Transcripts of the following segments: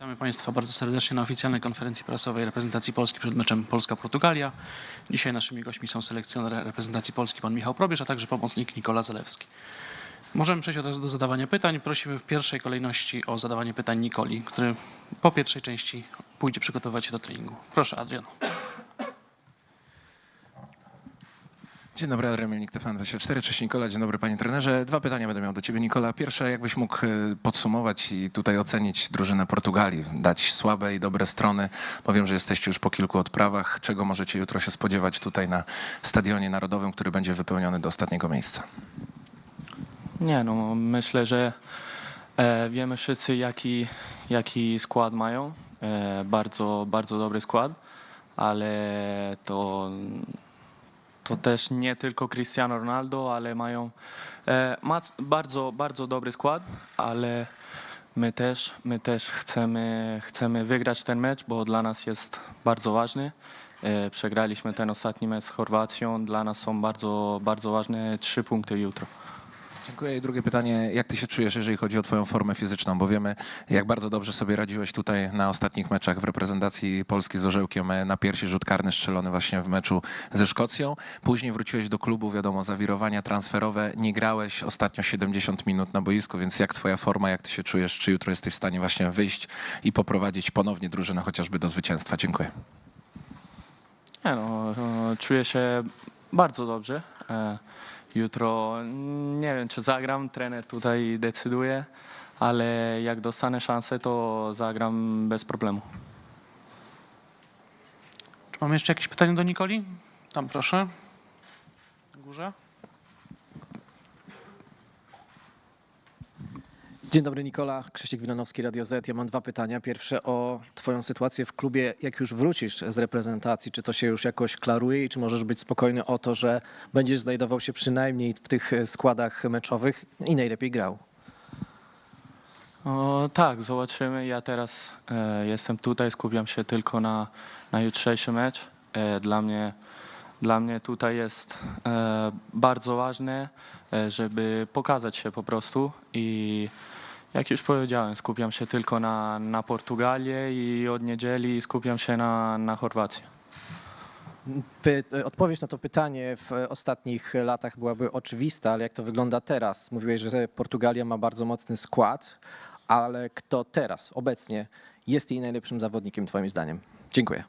Witamy Państwa bardzo serdecznie na oficjalnej konferencji prasowej reprezentacji Polski przed meczem Polska-Portugalia. Dzisiaj naszymi gośćmi są selekcjoner reprezentacji Polski pan Michał Probierz, a także pomocnik Nikola Zalewski. Możemy przejść od razu do zadawania pytań. Prosimy w pierwszej kolejności o zadawanie pytań Nikoli, który po pierwszej części pójdzie przygotować się do treningu. Proszę, Adrian. Dzień dobry, Adrian Mielnik, TFN24. Cześć Nikola, dzień dobry panie trenerze. Dwa pytania będę miał do ciebie Nikola. Pierwsze, jakbyś mógł e, podsumować i tutaj ocenić drużynę Portugalii, dać słabe i dobre strony, bo wiem, że jesteście już po kilku odprawach. Czego możecie jutro się spodziewać tutaj na Stadionie Narodowym, który będzie wypełniony do ostatniego miejsca? Nie, no myślę, że e, wiemy wszyscy jaki, jaki skład mają. E, bardzo, bardzo dobry skład, ale to, to też nie tylko Cristiano Ronaldo, ale mają e, bardzo, bardzo dobry skład, ale my też, my też chcemy, chcemy wygrać ten mecz, bo dla nas jest bardzo ważny. E, przegraliśmy ten ostatni mecz z Chorwacją. Dla nas są bardzo, bardzo ważne trzy punkty jutro. Dziękuję. I drugie pytanie, jak ty się czujesz, jeżeli chodzi o twoją formę fizyczną? Bo wiemy, jak bardzo dobrze sobie radziłeś tutaj na ostatnich meczach w reprezentacji Polski z orzełkiem e, na piersi rzut karny strzelony właśnie w meczu ze Szkocją. Później wróciłeś do klubu, wiadomo, zawirowania transferowe. Nie grałeś ostatnio 70 minut na boisku, więc jak twoja forma, jak ty się czujesz? Czy jutro jesteś w stanie właśnie wyjść i poprowadzić ponownie drużynę chociażby do zwycięstwa? Dziękuję. No, no, czuję się bardzo dobrze. Jutro nie wiem, czy zagram, trener tutaj decyduje, ale jak dostanę szansę, to zagram bez problemu. Czy mamy jeszcze jakieś pytania do Nikoli? Tam proszę. Na górze. Dzień dobry Nikola, Krzysiek Wilanowski, Radio Z. Ja mam dwa pytania. Pierwsze o twoją sytuację w klubie. Jak już wrócisz z reprezentacji, czy to się już jakoś klaruje i czy możesz być spokojny o to, że będziesz znajdował się przynajmniej w tych e, składach meczowych i najlepiej grał? O, tak, zobaczymy. Ja teraz e, jestem tutaj, skupiam się tylko na, na jutrzejszy mecz. E, dla, mnie, dla mnie tutaj jest e, bardzo ważne, e, żeby pokazać się po prostu i jak już powiedziałem, skupiam się tylko na, na Portugalię i od niedzieli skupiam się na, na Chorwację. Py odpowiedź na to pytanie w ostatnich latach byłaby oczywista, ale jak to wygląda teraz? Mówiłeś, że Portugalia ma bardzo mocny skład, ale kto teraz, obecnie, jest jej najlepszym zawodnikiem, Twoim zdaniem? Dziękuję.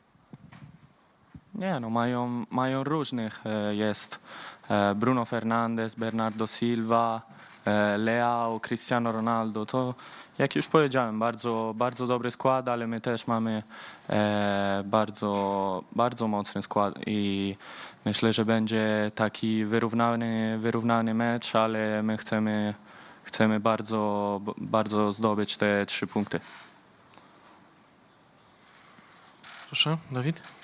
Nie, no mają, mają różnych. E, Jest e, Bruno Fernandes, Bernardo Silva, Leao, Cristiano Ronaldo. To jak już powiedziałem, bardzo, bardzo dobry skład, ale my też mamy e, bardzo, bardzo mocny skład i myślę, że będzie taki wyrównany, wyrównany mecz, ale my chcemy, chcemy bardzo, bardzo zdobyć te trzy punkty. Proszę, Dawid.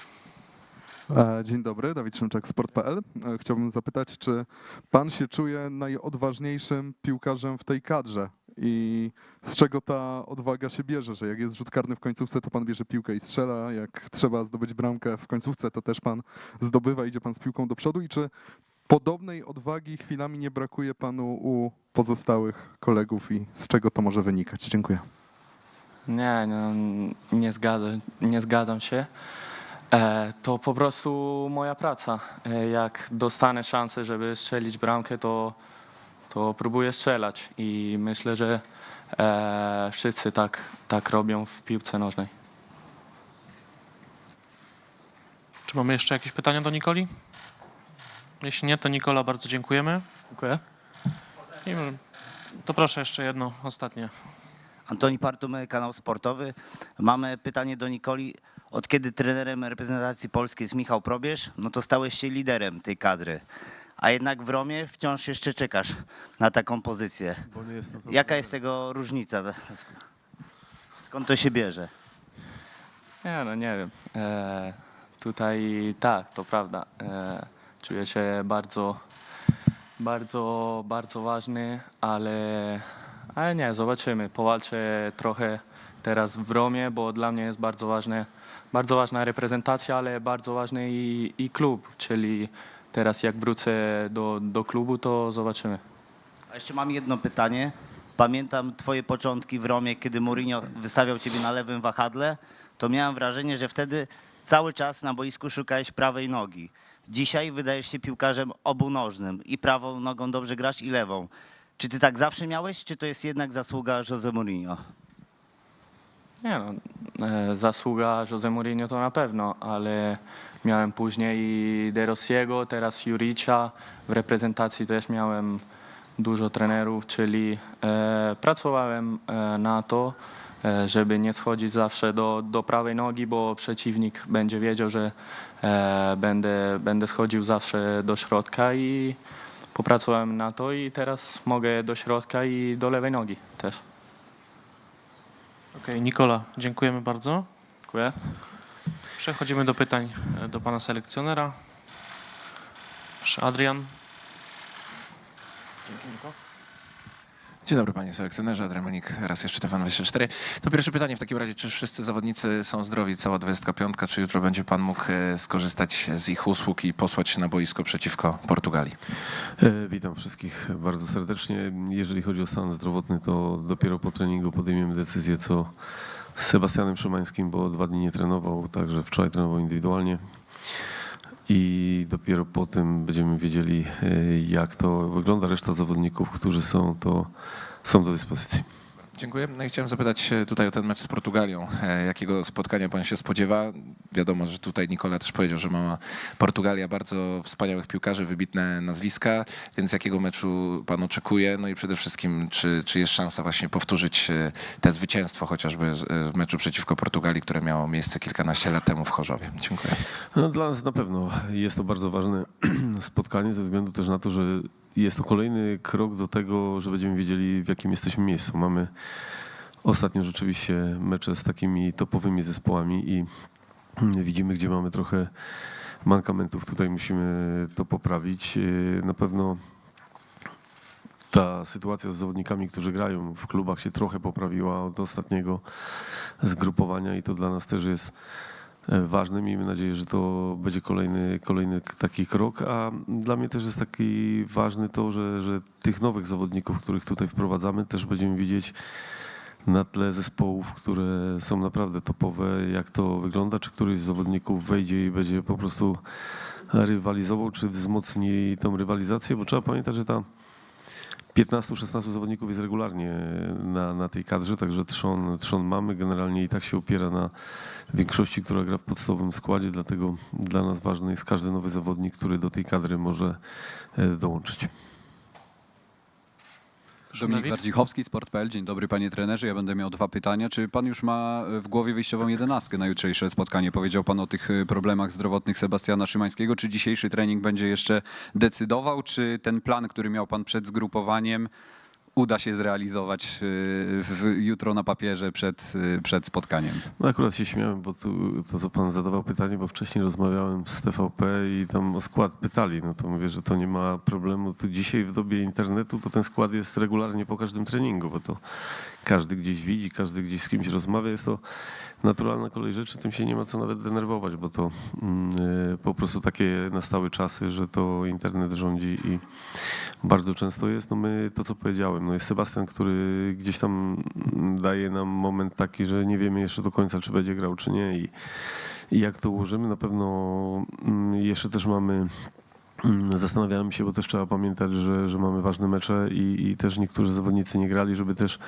E, Dzień dobry, Dawid Szymczak, Sport.pl. E, Chciałbym zapytać, czy pan się czuje najodważniejszym piłkarzem w tej kadrze i z czego ta odwaga się bierze, że jak jest rzut karny w końcówce, to pan bierze piłkę i strzela, jak trzeba zdobyć bramkę w końcówce, to też pan zdobywa, idzie pan z piłką do przodu i czy podobnej odwagi chwilami nie brakuje panu u pozostałych kolegów i z czego to może wynikać? Dziękuję. Nie, nie, nie, zgadzam, nie zgadzam się. E, to po prostu moja praca. E, jak dostanę szansę, żeby strzelić bramkę, to, to próbuję strzelać i myślę, że e, wszyscy tak, tak robią w piłce nożnej. Czy mamy jeszcze jakieś pytania do Nikoli? Jeśli nie, to Nikola, bardzo dziękujemy. Dziękuję. I to proszę jeszcze jedno, ostatnie. Antoni Partumy, kanał sportowy. Mamy pytanie do Nikoli. Od kiedy trenerem reprezentacji polskiej jest Michał Probierz, no to stałeś się liderem tej kadry. A jednak w Romie wciąż jeszcze czekasz na taką pozycję. Jaka jest tego różnica? Skąd to się bierze? Nie, no nie wiem. E, tutaj tak, to prawda. E, czuję się bardzo, bardzo, bardzo ważny, ale, ale nie, zobaczymy. Powalczę trochę teraz w Romie, bo dla mnie jest bardzo ważne, bardzo ważna reprezentacja, ale bardzo ważny i, i klub, czyli teraz jak wrócę do, do klubu, to zobaczymy. A jeszcze mam jedno pytanie. Pamiętam twoje początki w Romie, kiedy Mourinho wystawiał ciebie na lewym wahadle, to miałem wrażenie, że wtedy cały czas na boisku szukałeś prawej nogi. Dzisiaj wydajesz się piłkarzem obunożnym i prawą nogą dobrze grasz i lewą. Czy ty tak zawsze miałeś, czy to jest jednak zasługa Jose Mourinho? Nie no, e, zasługa Jose Mourinho to na pewno, ale miałem później De Rossiego, teraz Juricza. W reprezentacji też miałem dużo trenerów, czyli e, pracowałem e, na to, e, żeby nie schodzić zawsze do, do prawej nogi, bo przeciwnik będzie wiedział, że e, będę, będę schodził zawsze do środka i popracowałem na to i teraz mogę do środka i do lewej nogi też. Okej, Nikola, dziękujemy bardzo. Dziękuję. Przechodzimy do pytań e, do pana selekcjonera. Proszę, Adrian. Dzień dobry panie selekcjonerze, Adrian Monik, raz jeszcze TVN24. To pierwsze pytanie w takim razie, czy wszyscy zawodnicy są zdrowi, cała 25, czy jutro będzie pan mógł e, skorzystać z ich usług i posłać się na boisko przeciwko Portugalii? E, Witam wszystkich bardzo serdecznie. Jeżeli chodzi o stan zdrowotny, to dopiero po treningu podejmiemy decyzję, co z Sebastianem Szymańskim, bo dwa dni nie trenował, także wczoraj trenował indywidualnie. I dopiero po tym będziemy wiedzieli, e, jak to wygląda. Reszta zawodników, którzy są, to są do dyspozycji. Dziękuję. No i chciałem zapytać tutaj o ten mecz z Portugalią. E, Jakiego spotkania pan się spodziewa? Wiadomo, że tutaj Nikola też powiedział, że ma Portugalia bardzo wspaniałych piłkarzy, wybitne nazwiska, więc jakiego meczu pan oczekuje? No i przede wszystkim, czy, czy jest szansa właśnie powtórzyć e, te zwycięstwo chociażby e, w meczu przeciwko Portugalii, które miało miejsce kilkanaście lat temu w Chorzowie? Dziękuję. No, dla nas na pewno jest to bardzo ważne spotkanie ze względu też na to, że jest to kolejny krok do tego, że będziemy wiedzieli w jakim jesteśmy miejscu. Mamy ostatnio rzeczywiście mecze z takimi topowymi zespołami i widzimy, gdzie mamy trochę mankamentów. Tutaj musimy to poprawić. Yy, Na pewno ta sytuacja z zawodnikami, którzy grają w klubach się trochę poprawiła od ostatniego zgrupowania i to dla nas też jest e, ważne. Miejmy nadzieję, że to będzie kolejny, kolejny taki krok, a dla mnie też jest taki ważny to, że, że tych nowych zawodników, których tutaj wprowadzamy, też będziemy widzieć na tle zespołów, które są naprawdę topowe, jak to wygląda, czy któryś z zawodników wejdzie i będzie po prostu rywalizował, czy wzmocni tą rywalizację, bo trzeba pamiętać, że ta 15-16 zawodników jest regularnie na, na tej kadrze, także trzon, trzon mamy. Generalnie i tak się opiera na większości, która gra w podstawowym składzie, dlatego dla nas ważny jest każdy nowy zawodnik, który do tej kadry może e, dołączyć. Dominik? Wardzichowski, Sport.pl. Dzień dobry panie trenerze. Ja będę miał dwa pytania. Czy pan już ma w głowie wyjściową jedenastkę na jutrzejsze spotkanie? Powiedział pan o tych y, problemach zdrowotnych Sebastiana Szymańskiego. Czy dzisiejszy trening będzie jeszcze decydował? Czy ten plan, który miał pan przed zgrupowaniem, uda się zrealizować y, jutro na papierze przed, y, przed spotkaniem? No akurat się śmiałem, bo tu, to co pan zadawał pytanie, bo wcześniej rozmawiałem z TVP i tam o skład pytali, no to mówię, że to nie ma problemu. Tu dzisiaj w dobie internetu to ten skład jest regularnie po każdym treningu, bo to każdy gdzieś widzi, każdy gdzieś z kimś rozmawia. Jest to naturalna kolej rzeczy, tym się nie ma co nawet denerwować, bo to mm, y, po prostu takie nastały czasy, że to internet rządzi i bardzo często jest. No my, to co powiedziałem, no jest Sebastian, który gdzieś tam mm, daje nam moment taki, że nie wiemy jeszcze do końca, czy będzie grał, czy nie i, i jak to ułożymy. Na pewno mm, jeszcze też mamy Zastanawiałem się, bo też trzeba pamiętać, że, że mamy ważne mecze i, i też niektórzy zawodnicy nie grali, żeby też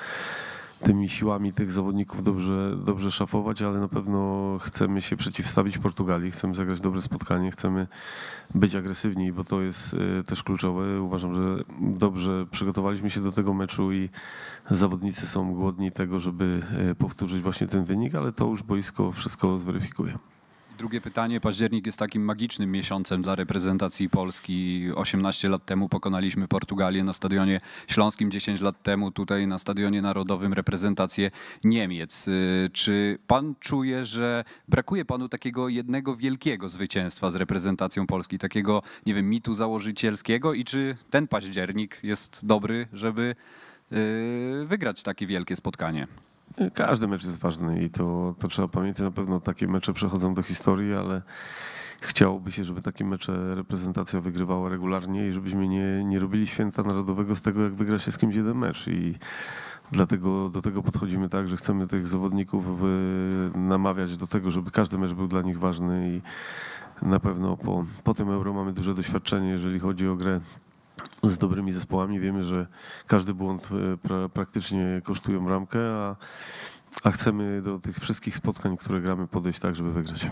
tymi siłami tych zawodników dobrze, dobrze szafować, ale na pewno chcemy się przeciwstawić Portugalii, chcemy zagrać dobre spotkanie, chcemy być agresywni, bo to jest e, też kluczowe. Uważam, że dobrze przygotowaliśmy się do tego meczu i zawodnicy są głodni tego, żeby e, powtórzyć właśnie ten wynik, ale to już boisko wszystko zweryfikuje. Drugie pytanie. Październik jest takim magicznym miesiącem dla reprezentacji Polski. 18 lat temu pokonaliśmy Portugalię na stadionie śląskim, 10 lat temu tutaj na stadionie narodowym reprezentację Niemiec. Y, Czy pan czuje, że brakuje panu takiego jednego wielkiego zwycięstwa z reprezentacją Polski, takiego, nie wiem, mitu założycielskiego i czy ten październik jest dobry, żeby y, wygrać takie wielkie spotkanie? Każdy mecz jest ważny i to, to trzeba pamiętać. Na pewno takie mecze przechodzą do historii, ale chciałoby się, żeby takie mecze reprezentacja wygrywała regularnie i żebyśmy nie, nie robili święta narodowego z tego, jak wygra się z kimś jeden mecz. I dlatego do tego podchodzimy tak, że chcemy tych zawodników y, namawiać do tego, żeby każdy mecz był dla nich ważny i na pewno po, po tym euro mamy duże doświadczenie, jeżeli chodzi o grę z dobrymi zespołami. Wiemy, że każdy błąd e, pra, praktycznie kosztuje bramkę, a, a chcemy do tych wszystkich spotkań, które gramy, podejść tak, żeby wygrać.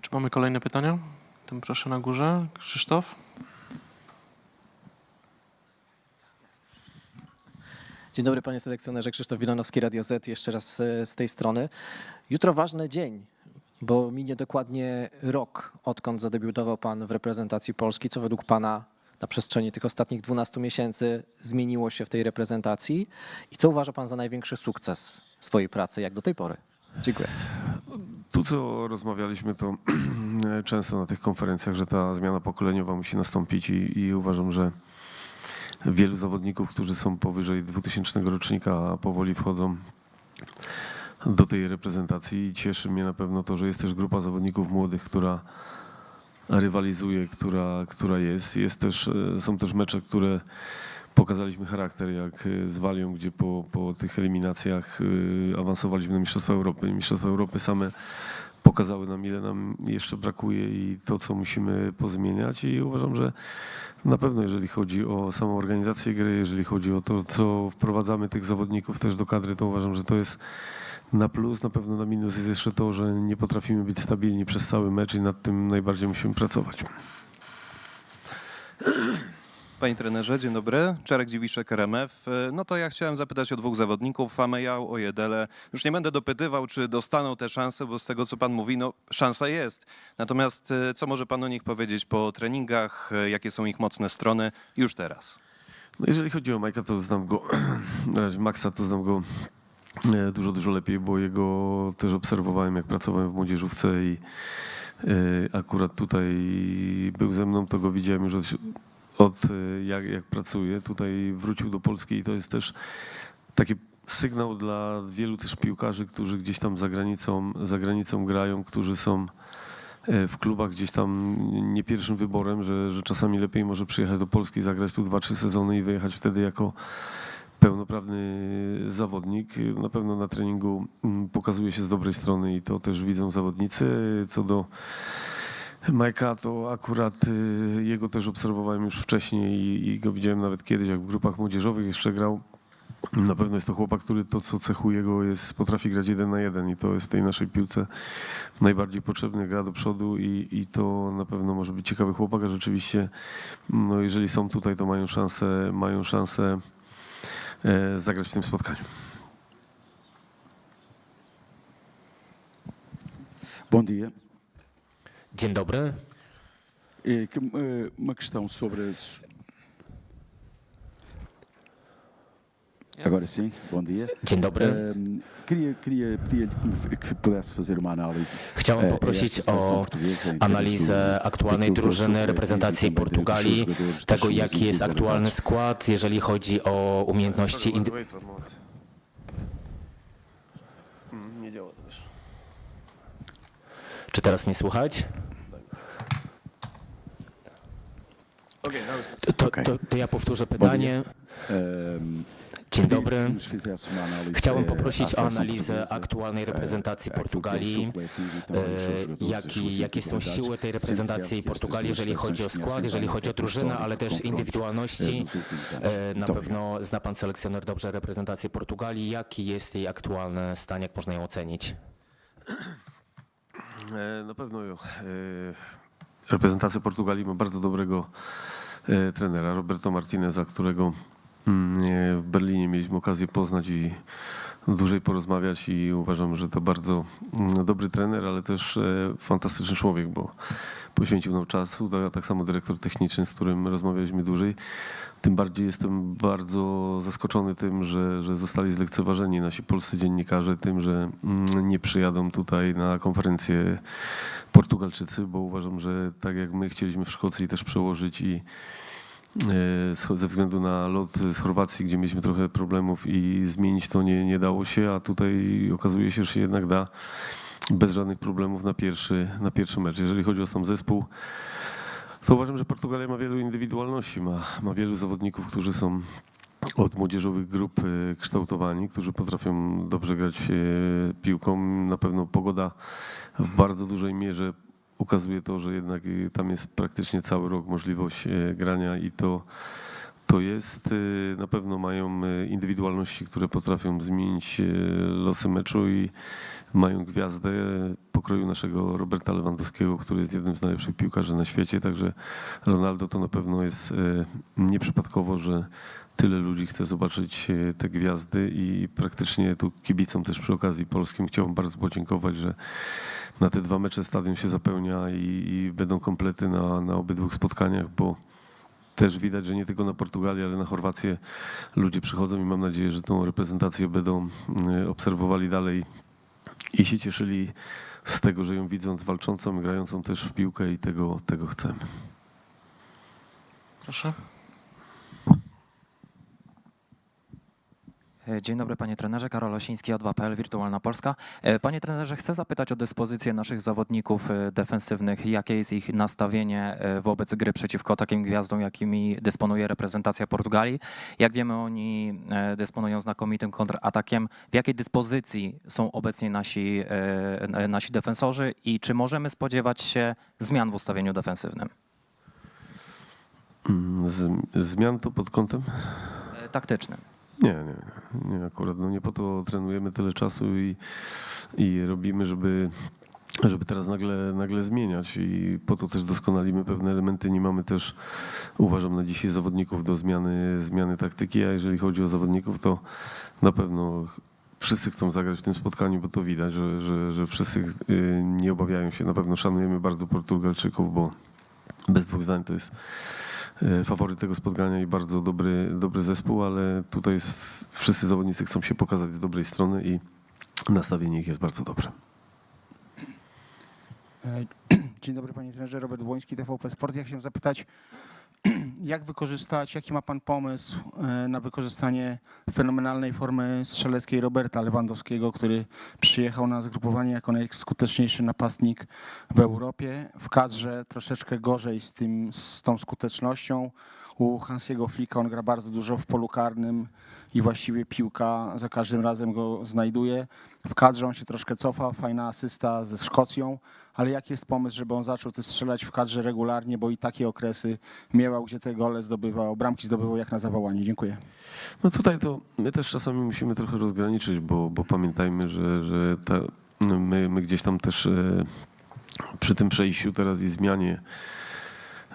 Czy mamy kolejne pytania? Tym proszę na górze. Krzysztof? Dzień dobry panie selekcjonerze, Krzysztof Wilanowski, Radio Z, jeszcze raz e, z tej strony. Jutro ważny dzień, bo minie dokładnie rok, odkąd zadebiutował pan w reprezentacji Polski. Co według pana na przestrzeni tych ostatnich 12 miesięcy zmieniło się w tej reprezentacji i co uważa pan za największy sukces swojej pracy jak do tej pory? Dziękuję. Tu, co rozmawialiśmy, to często na tych konferencjach, że ta zmiana pokoleniowa musi nastąpić i, i uważam, że wielu zawodników, którzy są powyżej 2000 rocznika, powoli wchodzą do tej reprezentacji i cieszy mnie na pewno to, że jest też grupa zawodników młodych, która rywalizuje, która, która jest. jest też, e, są też mecze, które pokazaliśmy charakter, jak e, z Walią, gdzie po, po tych eliminacjach e, awansowaliśmy na Mistrzostwa Europy. Mistrzostwa Europy same pokazały nam, ile nam jeszcze brakuje i to, co musimy pozmieniać i uważam, że na pewno jeżeli chodzi o samą organizację gry, jeżeli chodzi o to, co wprowadzamy tych zawodników też do kadry, to uważam, że to jest na plus, na pewno na minus jest jeszcze to, że nie potrafimy być stabilni przez cały mecz i nad tym najbardziej musimy pracować. Panie trenerze, dzień dobry. Czarek Dziwiszek, RMF. No to ja chciałem zapytać o dwóch zawodników, Famejał, o Jedele. Już nie będę dopytywał, czy dostaną te szanse, bo z tego, co pan mówi, no szansa jest. Natomiast e, co może pan o nich powiedzieć po treningach, e, jakie są ich mocne strony już teraz? No jeżeli chodzi o Majka, to znam go, na razie Maxa to znam go dużo, dużo lepiej, bo jego też obserwowałem, jak pracowałem w młodzieżówce i e, akurat tutaj był ze mną, to go widziałem już od, od e, jak, jak pracuje. Tutaj wrócił do Polski i to jest też taki sygnał dla wielu też piłkarzy, którzy gdzieś tam za granicą, za granicą grają, którzy są e, w klubach gdzieś tam nie pierwszym wyborem, że, że czasami lepiej może przyjechać do Polski, zagrać tu dwa, trzy sezony i wyjechać wtedy jako pełnoprawny zawodnik. Na pewno na treningu mm, pokazuje się z dobrej strony i to też widzą zawodnicy. Co do Majka, to akurat y, jego też obserwowałem już wcześniej i, go widziałem nawet kiedyś, jak w grupach młodzieżowych jeszcze grał. Na pewno jest to chłopak, który to, co cechuje go, jest, potrafi grać jeden na jeden i to jest w tej naszej piłce najbardziej potrzebny, gra do przodu i, i to na pewno może być ciekawy chłopak, a rzeczywiście, no jeżeli są tutaj, to mają szansę, mają szansę zagrać w tym spotkaniu. Bom dia. Dzień dobry. Eh, uma questão sobre. as- Agora sim, bom dia. Dzień dobry. Ehm, queria queria pedir-lhe que, pudesse fazer uma análise. Chciałem eh, poprosić o analizę aktualnej drużyny coletivo e reprezentacji Portugalii, tego jaki jest aktualny skład, jeżeli chodzi o umiejętności indy... Nie działa też. Czy teraz mnie słychać? To, to, to ja powtórzę pytanie. Dzień dobry. Chciałem eh, poprosić o analizę portuguesa, aktualnej reprezentacji Portugalii. e E, jakie są siły tej reprezentacji Portugalii, jeżeli chodzi o skład, jeżeli chodzi o drużynę, ale też indywidualności. E, Na pewno zna pan selekcjoner dobrze reprezentację Portugalii. Jaki jest jej aktualny stan, jak można ją ocenić? E, Na pewno e, reprezentacja Portugalii ma bardzo dobrego e, trenera, Roberto Martineza, którego e, w Berlinie mieliśmy okazję poznać i dłużej porozmawiać i uważam, że to bardzo mm, dobry trener, ale też e, fantastyczny człowiek, bo poświęcił nam czas, tak samo dyrektor techniczny, z którym rozmawialiśmy dłużej. Tym bardziej jestem bardzo zaskoczony tym, że, że zostali zlekceważeni nasi polscy dziennikarze, tym, że mm, nie przyjadą tutaj na konferencję Portugalczycy, bo uważam, że tak jak my chcieliśmy w Szkocji też przełożyć i ze względu na lot z Chorwacji, gdzie mieliśmy trochę problemów i zmienić to nie, nie dało się, a tutaj okazuje się, że się jednak da. bez żadnych problemów na pierwszy, na pierwszy mecz. Jeżeli chodzi o sam zespół, to uważam, że Portugalia ma wielu indywidualności, ma, ma wielu zawodników, którzy są od młodzieżowych grup e, kształtowani, którzy potrafią dobrze grać e, piłką. Na pewno pogoda w bardzo dużej mierze ukazuje to, że jednak e, tam jest praktycznie cały rok możliwość e, grania i to, to jest. e, Na pewno mają e, indywidualności, które potrafią zmienić e, losy meczu i mają gwiazdę pokroju naszego Roberta Lewandowskiego, który jest jednym z najlepszych piłkarzy na świecie, także Ronaldo to na pewno jest e, nieprzypadkowo, że tyle ludzi chce zobaczyć te gwiazdy i praktycznie tu kibicom też przy okazji polskim chciałbym bardzo podziękować, że na te dwa mecze stadion się zapełnia i, i będą komplety na, na obydwu spotkaniach, bo też widać, że nie tylko na Portugalię, ale na Chorwację ludzie przychodzą i mam nadzieję, że tą reprezentację będą e, obserwowali dalej i się cieszyli z tego, że ją widząc walczącą, grającą też w piłkę i tego, tego chcemy. Proszę. Dzień dobry panie trenerze, Karol Osiński, O2.pl, Wirtualna Polska. E, Panie trenerze, chcę zapytać o dyspozycję naszych zawodników e, defensywnych. Jakie jest ich nastawienie e, wobec gry przeciwko takim gwiazdom, jakimi dysponuje reprezentacja Portugalii? Jak wiemy, oni e, dysponują znakomitym kontratakiem. W jakiej dyspozycji są obecnie nasi, e, nasi defensorzy i czy możemy spodziewać się zmian w ustawieniu defensywnym? Mm, Z, zmian to pod kątem? E, Taktycznym. Nie, nie, nie, akurat. No nie po to trenujemy tyle czasu i, i robimy, żeby, żeby teraz nagle, nagle zmieniać i po to też doskonalimy pewne elementy. Nie mamy też, uważam, na dzisiaj zawodników do zmiany, zmiany taktyki, a jeżeli chodzi o zawodników, to na pewno wszyscy chcą zagrać w tym spotkaniu, bo to widać, że, że, że wszyscy y, nie obawiają się. Na pewno szanujemy bardzo Portugalczyków, bo bez dwóch zdań to jest faworyt tego spotkania i bardzo dobry, dobry zespół, ale tutaj wszyscy zawodnicy chcą się pokazać z dobrej strony i nastawienie ich jest bardzo dobre. E, Dzień dobry panie trenerze, Robert Błoński, TVP Sport. Ja chciałem zapytać, jak wykorzystać, jaki ma pan pomysł e, na wykorzystanie fenomenalnej formy strzeleckiej Roberta Lewandowskiego, który przyjechał na zgrupowanie jako najskuteczniejszy napastnik w Europie. W kadrze troszeczkę gorzej z, tym, z tą skutecznością. U Hansiego Flicka on gra bardzo dużo w polu karnym i właściwie piłka za każdym razem go znajduje. W kadrze on się troszkę cofa, fajna asysta ze Szkocją, ale jaki jest pomysł, żeby on zaczął też strzelać w kadrze regularnie, bo i takie okresy miewał, gdzie te gole zdobywał, bramki zdobywał jak na zawołanie. Dziękuję. No tutaj to my też czasami musimy trochę rozgraniczyć, bo, bo pamiętajmy, że, że ta, my, my gdzieś tam też e, przy tym przejściu teraz i zmianie,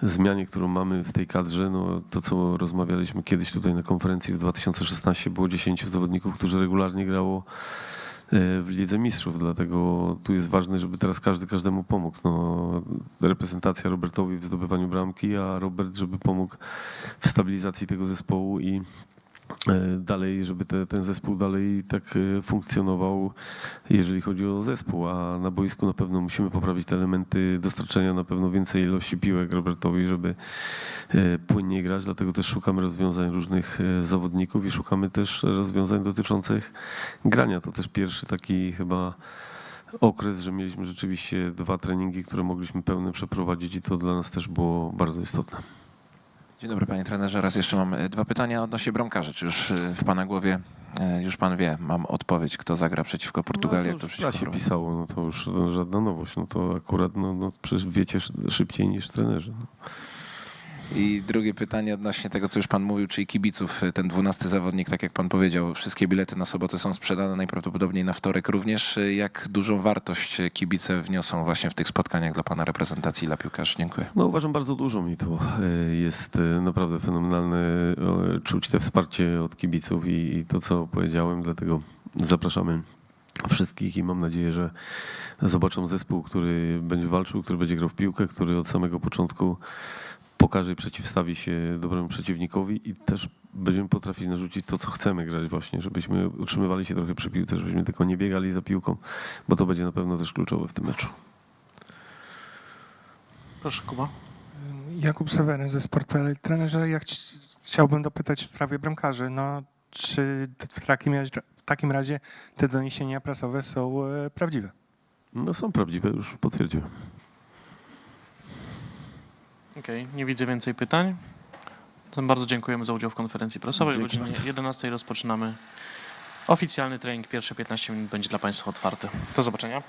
zmianie, którą mamy w tej kadrze, no to co rozmawialiśmy kiedyś tutaj na konferencji w 2016 było 10 zawodników, którzy regularnie grało e, w Lidze Mistrzów, dlatego tu jest ważne, żeby teraz każdy każdemu pomógł. No, reprezentacja Robertowi w zdobywaniu bramki, a Robert, żeby pomógł w stabilizacji tego zespołu i dalej, żeby te, ten zespół dalej tak e, funkcjonował, jeżeli chodzi o zespół, a na boisku na pewno musimy poprawić te elementy dostarczenia na pewno więcej ilości piłek Robertowi, żeby e, płynnie grać, dlatego też szukamy rozwiązań różnych e, zawodników i szukamy też rozwiązań dotyczących grania. To też pierwszy taki chyba okres, że mieliśmy rzeczywiście dwa treningi, które mogliśmy pełne przeprowadzić i to dla nas też było bardzo istotne. Dzień dobry panie trenerze, raz jeszcze mam e, dwa pytania odnośnie bramkarzy. Czy już e, w pana głowie, e, już pan wie, mam odpowiedź, kto zagra przeciwko Portugalii, no, to przeciwko Chorwacji? pisało, no to już żadna nowość. No to akurat no, no, przecież wiecie sz- szybciej niż trenerzy. No. I drugie pytanie odnośnie tego, co już pan mówił, czyli kibiców. Ten dwunasty zawodnik, tak jak pan powiedział, wszystkie bilety na sobotę są sprzedane najprawdopodobniej na wtorek również. Jak dużą wartość kibice wniosą właśnie w tych spotkaniach dla pana reprezentacji dla piłkarzy? Dziękuję. no uważam bardzo dużą i to e, jest e, naprawdę fenomenalne czuć te wsparcie od kibiców i to, co powiedziałem, dlatego zapraszamy wszystkich i mam nadzieję, że zobaczą zespół, który będzie walczył, który będzie grał w piłkę, który od samego początku pokaże i przeciwstawi się dobremu przeciwnikowi i też będziemy potrafić narzucić to, co chcemy grać właśnie, żebyśmy utrzymywali się trochę przy piłce, żebyśmy tylko nie biegali za piłką, bo to będzie na pewno też kluczowe w tym meczu. Proszę, Kuba. Jakub Seweryn ze Sport.pl. Trenerze, jak ci- chciałbym dopytać w sprawie bramkarzy. No, czy w takim, razie, w takim razie te doniesienia prasowe są e, prawdziwe? No są prawdziwe, już potwierdziłem. Okej, nie widzę więcej pytań. Zatem bardzo dziękujemy za udział w konferencji prasowej. O godzinie 11 rozpoczynamy oficjalny trening. Pierwsze 15 minut będzie dla Państwa otwarte. Do zobaczenia.